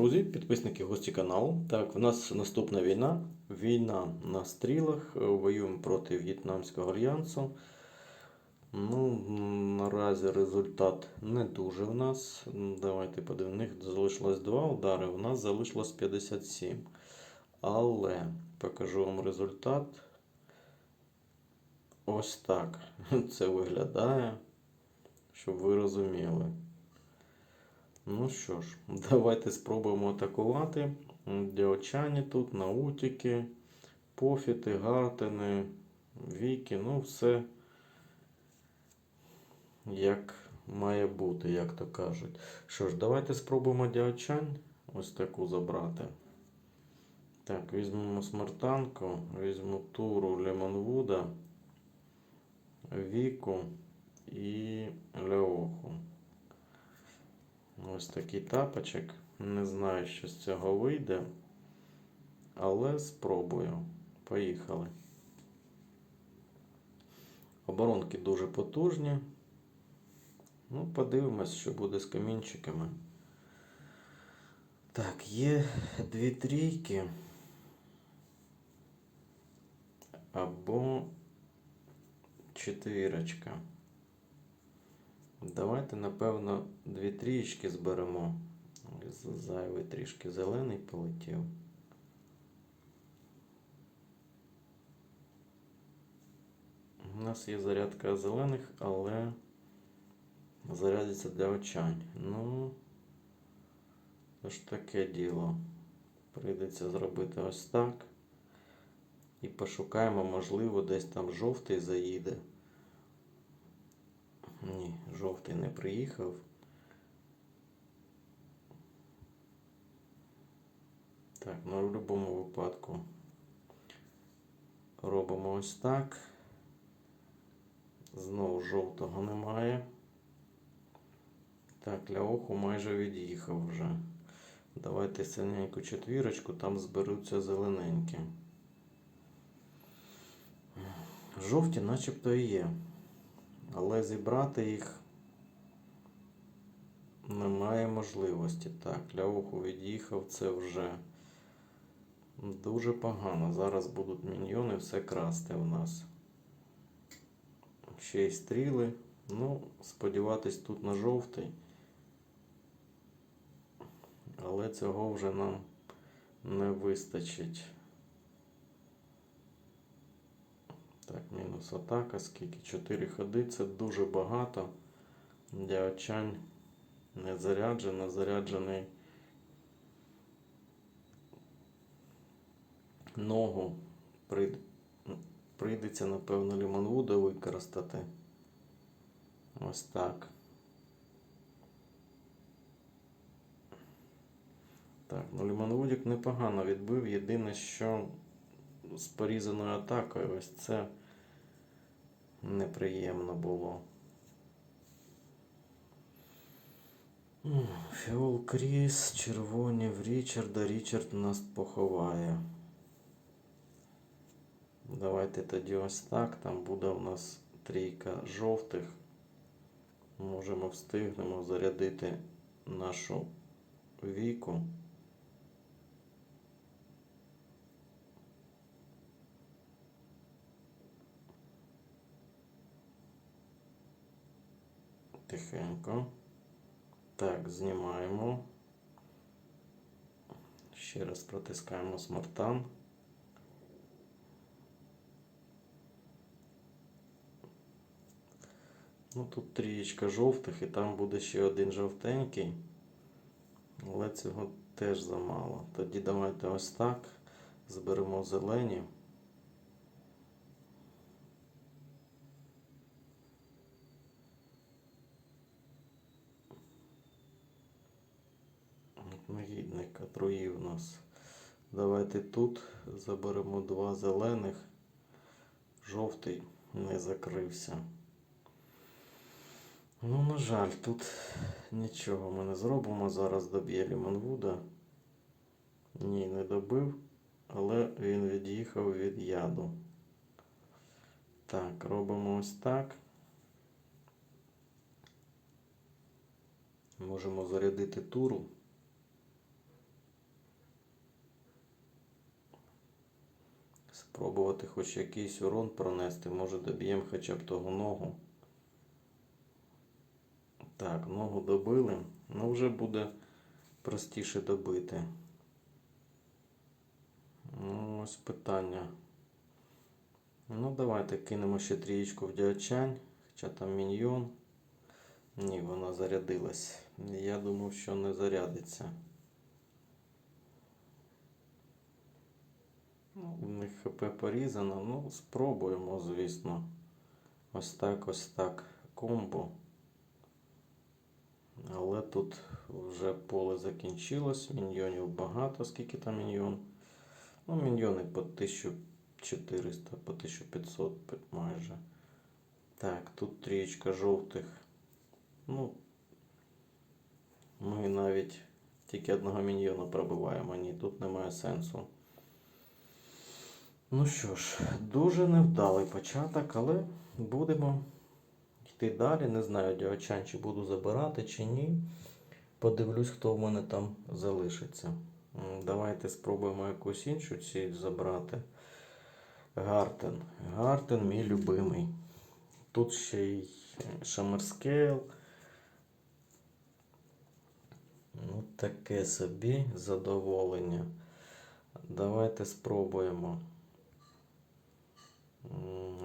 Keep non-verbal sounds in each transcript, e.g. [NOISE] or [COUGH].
друзі, підписники гості каналу. Так, в нас наступна війна. Війна на стрілах. Е, Воюємо проти В'єтнамського альянсу. Ну, наразі результат не дуже в нас. Давайте подивимо. В них залишилось два удари, у нас залишилось 57. Але покажу вам результат. Ось так [LAUGHS] це виглядає, щоб ви розуміли. Ну що ж, [LAUGHS] давайте спробуємо атакувати. Діочані тут, наутіки, пофіти, гартини, віки, ну все як має бути, як то кажуть. Що ж, давайте спробуємо діочань ось таку забрати. Так, візьмемо смертанку, візьму туру Лемонвуда, Віку і Леоху. Ось такий тапочок. Не знаю, що з цього вийде. Але спробую. Поїхали. Оборонки дуже потужні. Ну, подивимось, що буде з камінчиками. Так, є дві трійки. Або четвірочка. Давайте, напевно, дві трієчки зберемо. Зайвий трішки зелений полетів. У нас є зарядка зелених, але зарядиться для очань. Ну, це ж таке діло. Прийдеться зробити ось так. І пошукаємо, можливо, десь там жовтий заїде. Ні, жовтий не приїхав. Так, ну в будь-якому випадку робимо ось так. Знову жовтого немає. Так, для оху майже від'їхав вже. Давайте синеньку четвірочку, там зберуться зелененькі. Жовті начебто і є. Але зібрати їх немає можливості. Так, для оху від'їхав це вже дуже погано. Зараз будуть міньйони все красти в нас. Ще й стріли. Ну, сподіватись тут на жовтий. Але цього вже нам не вистачить. Так, мінус атака. Скільки? 4 ходи. Це дуже багато. Діачань не заряджена, заряджений ногу. Прийдеться, напевно, Лімонвуда використати. Ось так. Так, ну Лімонвудик непогано відбив. Єдине, що з порізаною атакою, ось це неприємно було. Фіол Кріс, червоні в Річарда. Річард нас поховає. Давайте тоді ось так. Там буде у нас трійка жовтих. Можемо встигнемо зарядити нашу віку. Тихенько. Так, знімаємо. Ще раз протискаємо смартан. Ну тут трієчка жовтих і там буде ще один жовтенький. Але цього теж замало. Тоді давайте ось так. Зберемо зелені. Отруїв нас. Давайте тут заберемо два зелених. Жовтий не закрився. Ну, на жаль, тут нічого ми не зробимо. Зараз доб'є Лімонвуда. Ні, не добив, але він від'їхав від яду. Так, робимо ось так. Можемо зарядити туру. Спробувати хоч якийсь урон пронести. Може доб'ємо хоча б того ногу. Так, ногу добили. Ну вже буде простіше добити. Ну, ось питання. Ну, давайте кинемо ще трієчку в діачань, хоча там міньйон. Ні, вона зарядилась. Я думав, що не зарядиться. Ну, у них ХП порізано. Ну, спробуємо, звісно. Ось так, ось так. Комбо. Але тут вже поле закінчилось. Міньйонів багато. Скільки там міньйон? Ну, міньйони по 1400, по 1500 майже. Так, тут трієчка жовтих. Ну, ми навіть тільки одного міньйона пробиваємо. Ні, тут немає сенсу. Ну що ж, дуже невдалий початок, але будемо йти далі. Не знаю, діочан, чи буду забирати, чи ні. Подивлюсь, хто в мене там залишиться. Давайте спробуємо якусь іншу ціль забрати. Гартен. Гартен мій любимий. Тут ще й Шамерскейл. Ну, таке собі задоволення. Давайте спробуємо.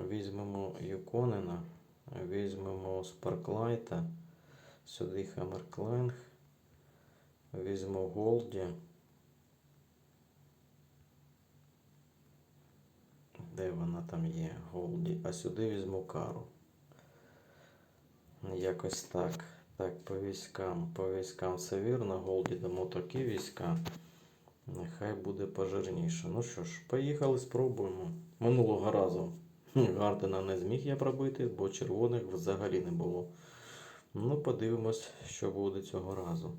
Візьмемо Юконена, візьмемо Спарклайта, сюди Хаммеркленг, візьмемо Голді. Де вона там є? Голді. А сюди візьму кару. Якось так. Так, по військам. По військам все вірно. Голді дамо такі війська. Нехай буде пожирніше. Ну що ж, поїхали, спробуємо. Минулого разу Гардена не зміг я пробити, бо червоних взагалі не було. Ну, подивимось, що буде цього разу.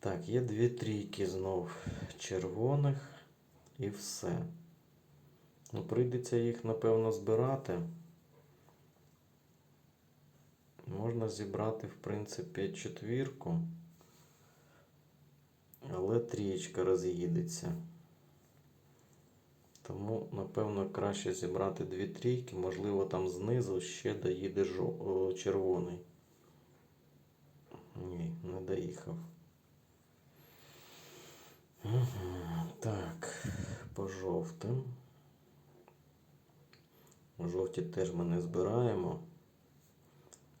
Так, є дві трійки знов червоних і все. Ну, прийдеться їх, напевно, збирати. Можна зібрати, в принципі, четвірку. Але трієчка роз'їдеться. Тому, напевно, краще зібрати дві трійки. Можливо, там знизу ще доїде червоний. Ні, не доїхав. Так, по жовтим. Жовті теж ми не збираємо.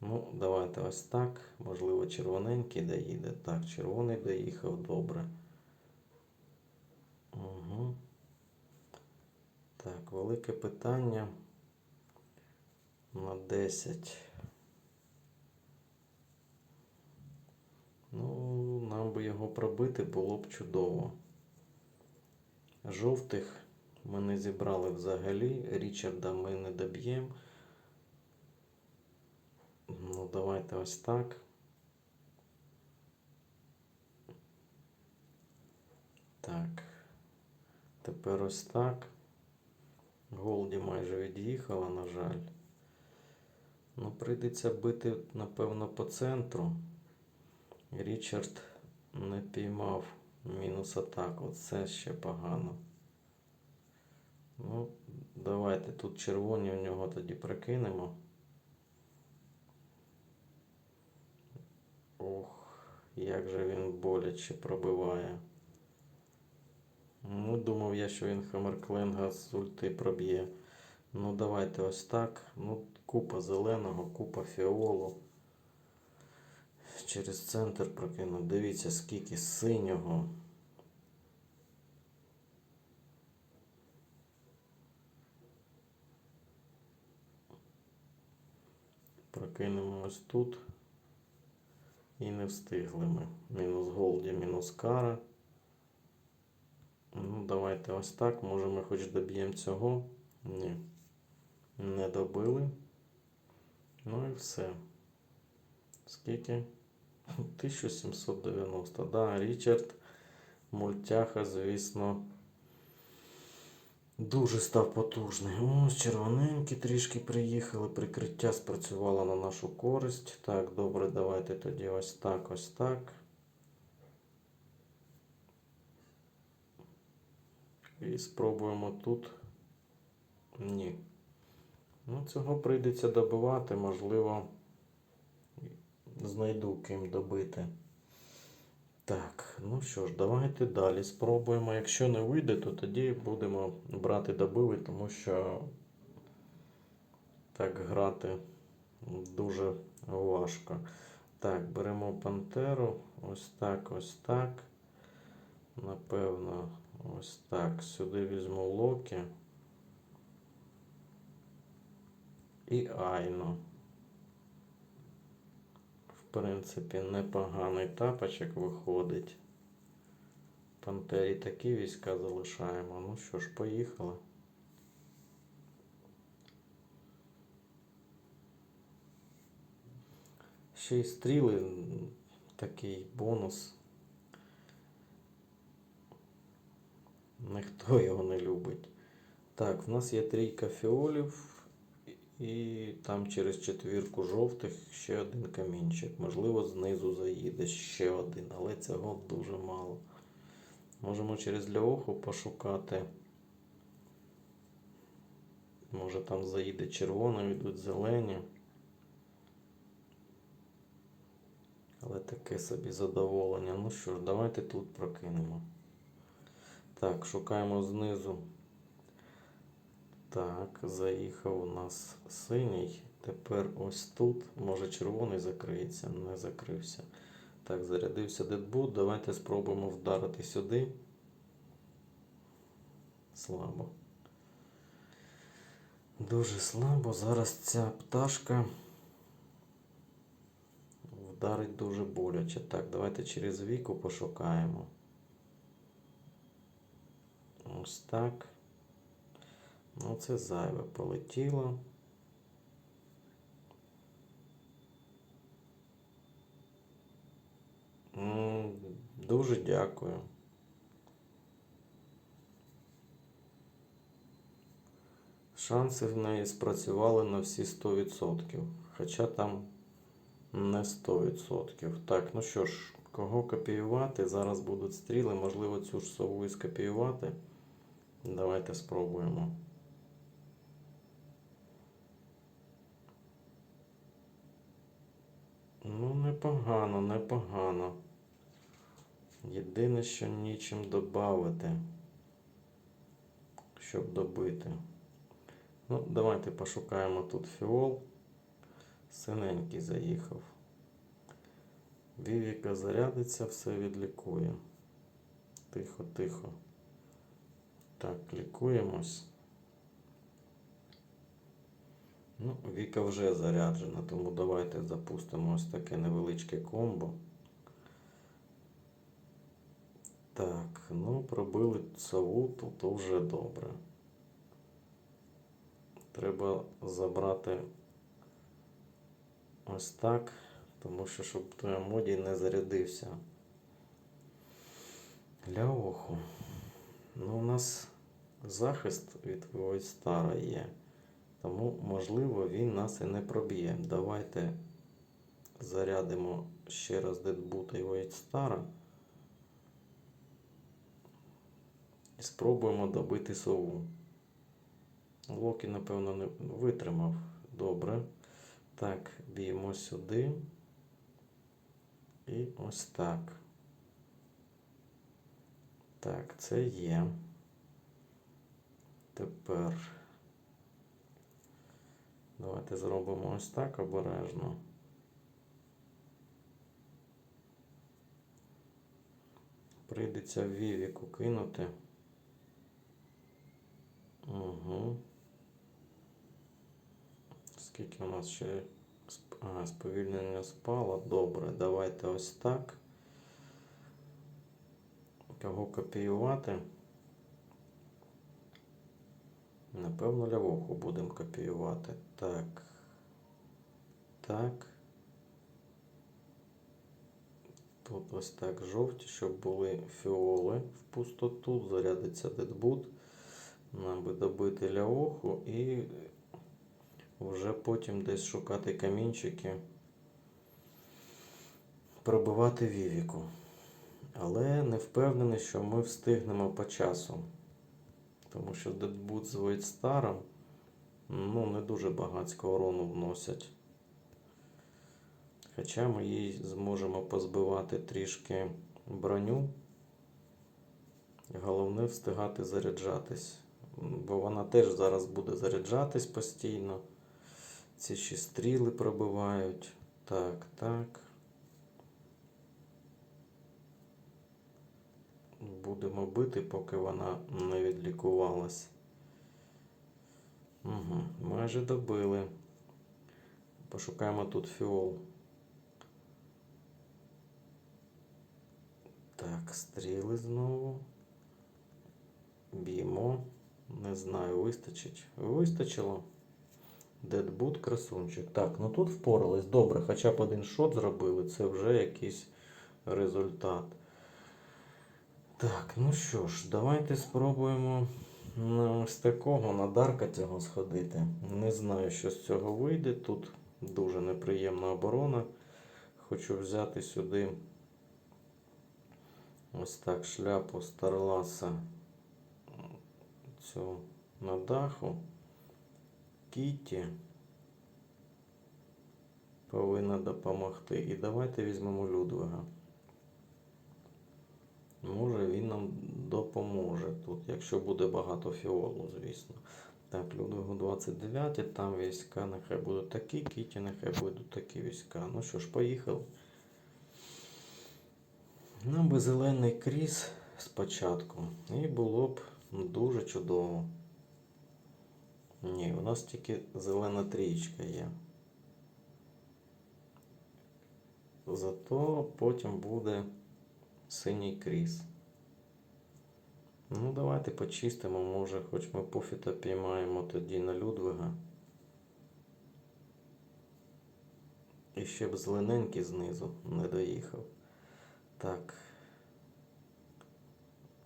Ну, давайте ось так. Можливо, червоненький доїде. Так, червоний доїхав, добре. Угу. Так, велике питання на 10. Ну, нам би його пробити було б чудово. Жовтих ми не зібрали взагалі. Річарда ми не доб'ємо. Ну, давайте ось так. Так. Тепер ось так. Голді майже від'їхала, на жаль. Ну, прийдеться бити, напевно, по центру. Річард не піймав мінус атаку. Це ще погано. Ну, давайте тут червоні у нього тоді прикинемо. Ох, як же він боляче пробиває. Ну, думав я, що він Хаммеркленга з ульти проб'є. Ну, давайте ось так. Ну, купа зеленого, купа фіолу. Через центр прокинув. Дивіться, скільки синього. Прокинемо ось тут. І не встигли ми. Мінус голді, мінус кара. Ну, давайте ось так. Може ми хоч доб'ємо цього. Ні. Не добили. Ну і все. Скільки? [LAUGHS] 1790. Да, Річард мультяха, звісно, дуже став потужний. Ось червоненькі трішки приїхали. Прикриття спрацювало на нашу користь. Так, добре, давайте тоді ось так, ось так. І спробуємо тут Ні. Ну, цього прийдеться добивати, можливо, знайду ким добити. Так, ну що ж, давайте далі спробуємо. Якщо не вийде, то тоді будемо брати добиви, тому що так грати дуже важко. Так, беремо пантеру. Ось так, ось так. Напевно, ось так. Сюди візьму Локі. І Айно. Принципі, непоганий тапочок виходить. Пантері такі війська залишаємо. Ну що ж, поїхали. Ще й стріли такий бонус. Ніхто його не любить. Так, в нас є трійка фіолів. І там через четвірку жовтих ще один камінчик. Можливо, знизу заїде ще один, але цього дуже мало. Можемо через ляоху пошукати. Може там заїде червоний, йдуть зелені. Але таке собі задоволення. Ну що ж, давайте тут прокинемо. Так, шукаємо знизу. Так, заїхав у нас синій. Тепер ось тут. Може червоний закриється, не закрився. Так, зарядився дедбут. Давайте спробуємо вдарити сюди. Слабо. Дуже слабо. Зараз ця пташка вдарить дуже боляче. Так, давайте через віку пошукаємо. Ось так. Ну, це зайве полетіло. Дуже дякую. Шанси в неї спрацювали на всі 100%. Хоча там не 100%. Так, ну що ж, кого копіювати? Зараз будуть стріли, можливо, цю ж сову і скопіювати. Давайте спробуємо. Ну, непогано, непогано. Єдине, що нічим додати, щоб добити. Ну, давайте пошукаємо тут фіол. Синенький заїхав. Вівіка зарядиться, все відлікує. Тихо, тихо. Так, лікуємось. Ну, Віка вже заряджена, тому давайте запустимо ось таке невеличке комбо. Так, ну пробили сову, тут вже добре. Треба забрати ось так, тому що щоб той моді не зарядився. Для оху. Ну, у нас захист від Войстара є. Тому, можливо, він нас і не проб'є. Давайте зарядимо ще раз Дедбута і Войстара. І спробуємо добити сову. Локі, напевно, не витримав. Добре. Так, б'ємо сюди. І ось так. Так, це є. Тепер давайте зробимо ось так обережно. Прийдеться Вівіку кинути. Угу. Скільки у нас ще сп- а, сповільнення спало? Добре, давайте ось так. Кого копіювати? Напевно, лявоху будемо копіювати. Так. Так. Тут ось так жовті, щоб були фіоли в пустоту. Зарядиться дедбут. Нам би добити ляоху і вже потім десь шукати камінчики. Пробивати вівіку. Але не впевнений, що ми встигнемо по часу. Тому що дедбут з Войдстаром ну, не дуже багатського урону вносять. Хоча ми їй зможемо позбивати трішки броню. Головне встигати заряджатись. Бо вона теж зараз буде заряджатись постійно. Ці ще стріли пробивають. Так, так. Будемо бити, поки вона не відлікувалась. Угу, майже добили. Пошукаємо тут фіол. Так, стріли знову. Б'ємо. Не знаю, вистачить. Вистачило. Дедбут красунчик. Так, ну тут впорались. Добре, хоча б один шот зробили, це вже якийсь результат. Так, ну що ж, давайте спробуємо на ось такого, на Дарка цього сходити. Не знаю, що з цього вийде. Тут дуже неприємна оборона. Хочу взяти сюди ось так шляпу Старласа цю на даху. Кіті повинна допомогти. І давайте візьмемо Людвига. Може він нам допоможе тут, якщо буде багато фіолу, звісно. Так, Людвигу 29, там війська, нехай будуть такі, Кіті, нехай будуть такі війська. Ну що ж, поїхали. Нам би зелений кріс спочатку. І було б дуже чудово. Ні, у нас тільки зелена трієчка є. Зато потім буде синій кріс. Ну, давайте почистимо, може, хоч ми пофіта піймаємо тоді на Людвига. І ще б зелененький знизу не доїхав. Так.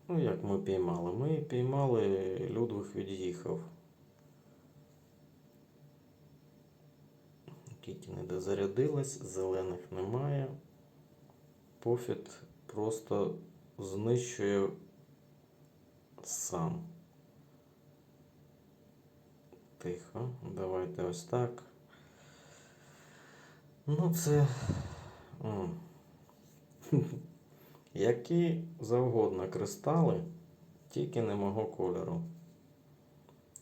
Ну, як ми піймали? Ми піймали, Людвиг від'їхав. Кіті не дозарядилась, зелених немає. Пофіт просто знищує сам. Тихо. Давайте ось так. Ну, це. м. [LAUGHS] Які завгодно кристали, тільки не мого кольору.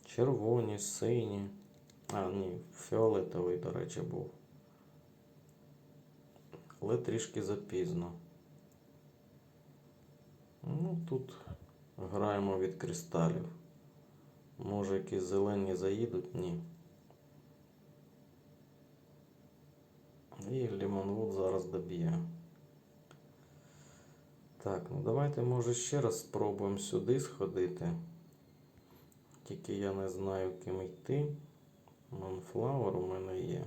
Червоні, сині. А, ні, фіолетовий, до речі, був. Але трішки запізно. Ну, тут граємо від кристалів. Може якісь зелені заїдуть? Ні. І Лімонвуд зараз доб'є. Так, ну давайте, може, ще раз спробуємо сюди сходити. Тільки я не знаю, ким йти. Монфлауер у мене є.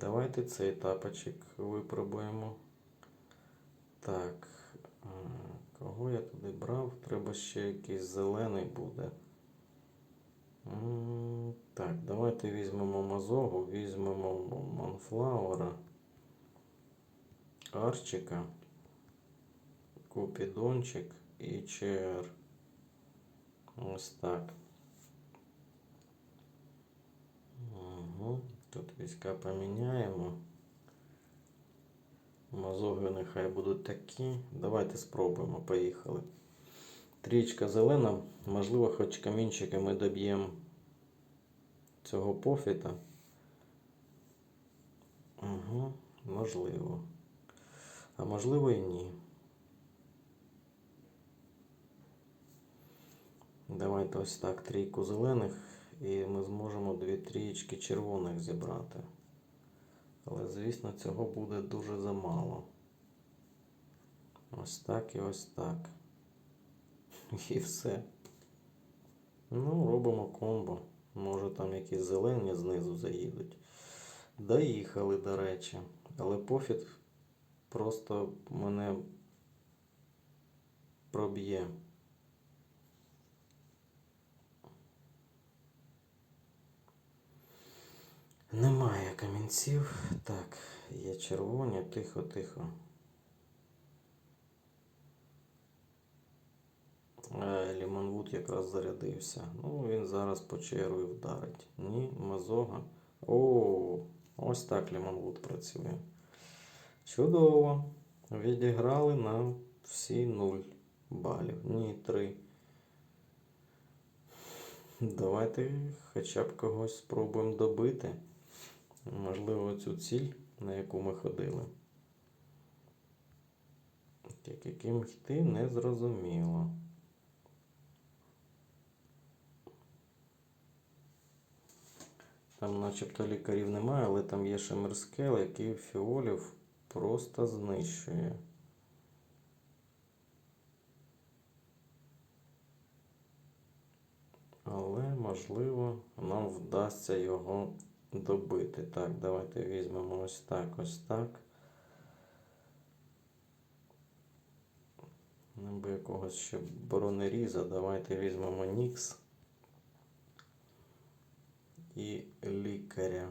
Давайте цей тапочок випробуємо. Так. Кого я туди брав? Треба ще якийсь зелений буде. Так, давайте візьмемо Мазогу, візьмемо Монфлауера, Арчика, Купідончик і ЧР. Ось так. Угу. Тут війська поміняємо. Мазоги нехай будуть такі. Давайте спробуємо. Поїхали. Трічка зелена. Можливо, хоч камінчики ми доб'ємо цього пофіта. Угу, можливо. А можливо і ні. Давайте ось так трійку зелених і ми зможемо дві трієчки червоних зібрати. Але, звісно, цього буде дуже замало. Ось так і ось так. І все. Ну, робимо комбо. Може там якісь зелені знизу заїдуть. Доїхали, до речі. Але пофіт просто мене проб'є. Немає камінців. Так, є червоні, тихо, тихо. Е, Лімонвуд якраз зарядився. Ну, він зараз по черві вдарить. Ні, Мазога. О, ось так Лімонвуд працює. Чудово. Відіграли на всі 0 балів. Ні, 3. Давайте хоча б когось спробуємо добити. Можливо, цю ціль, на яку ми ходили. Так, яким йти не зрозуміло. Там начебто лікарів немає, але там є Шемерскел, який фіолів просто знищує. Але, можливо, нам вдасться його добити. Так, давайте візьмемо ось так, ось так. Нам якогось ще бронеріза. Давайте візьмемо Нікс і лікаря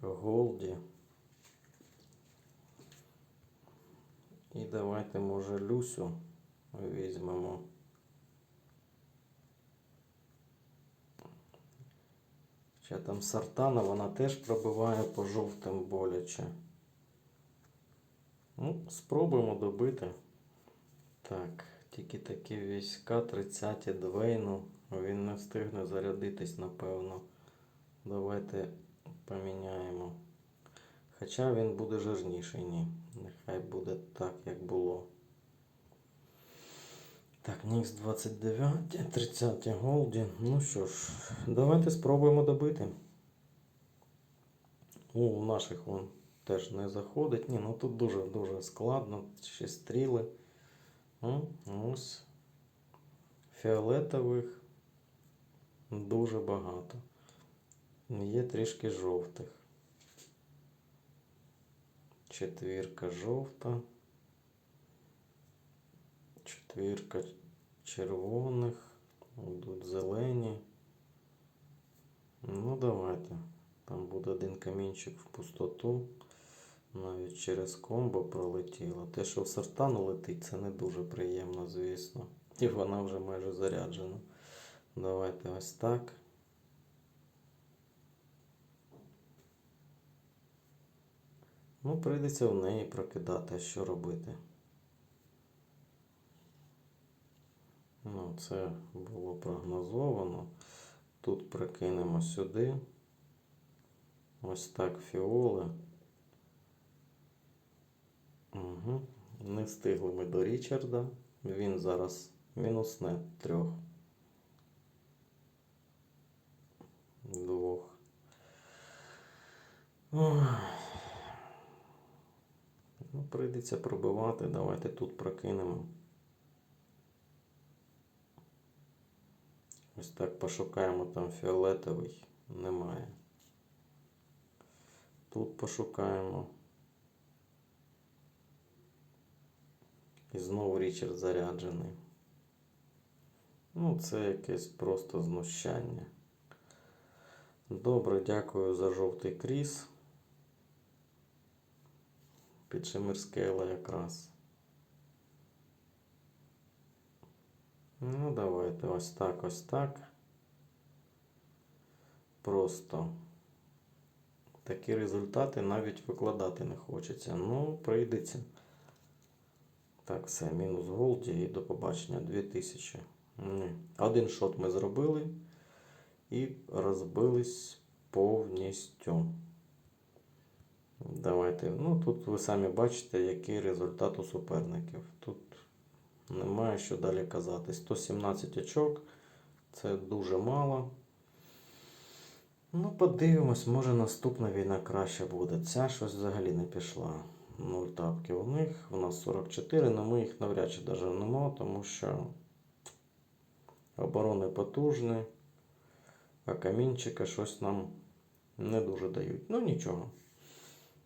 Голді. І давайте, може, Люсю візьмемо. Ще там Сартана, вона теж пробиває по жовтим боляче. Ну, спробуємо добити. Так, тільки такі війська 30 Двейну. Він не встигне зарядитись, напевно. Давайте поміняємо. Хоча він буде жирніший, ні. Нехай буде так, як було. Так, Нікс 29, 30 Голді. Ну що ж, давайте спробуємо добити. У наших вон теж не заходить. Ні, ну тут дуже-дуже складно. Ще стріли. М, Ось. Фіолетових дуже багато. Є трішки жовтих. Четвірка жовта. Четвірка червоних. Будуть зелені. Ну, давайте. Там буде один камінчик в пустоту. Навіть через комбо пролетіло. Те, що в сартану летить, це не дуже приємно, звісно. І вона вже майже заряджена. Давайте ось так. Ну, прийдеться в неї прокидати, що робити. Ну, це було прогнозовано. Тут прикинемо сюди. Ось так фіоли. Угу. Не встигли ми до Річарда. Він зараз мінусне трьох. Двох. Ну, прийдеться пробивати. Давайте тут прокинемо. Ось так пошукаємо там фіолетовий. Немає. Тут пошукаємо. І знову Річард заряджений. Ну, це якесь просто знущання. Добре, дякую за жовтий кріс. Під Шемирскейла якраз. Ну, давайте ось так, ось так. Просто такі результати навіть викладати не хочеться. Ну, прийдеться. Так, все, мінус голді і до побачення 2000. Ні. Один шот ми зробили і розбились повністю. Давайте. Ну, тут ви самі бачите, який результат у суперників. Тут немає що далі казати. 117 очок. Це дуже мало. Ну, подивимось, може наступна війна краще буде. Ця щось взагалі не пішла. Нуль тапки у них. У нас 44, але ми їх навряд чи доженемо, тому що оборони потужні, а камінчика щось нам не дуже дають. Ну нічого.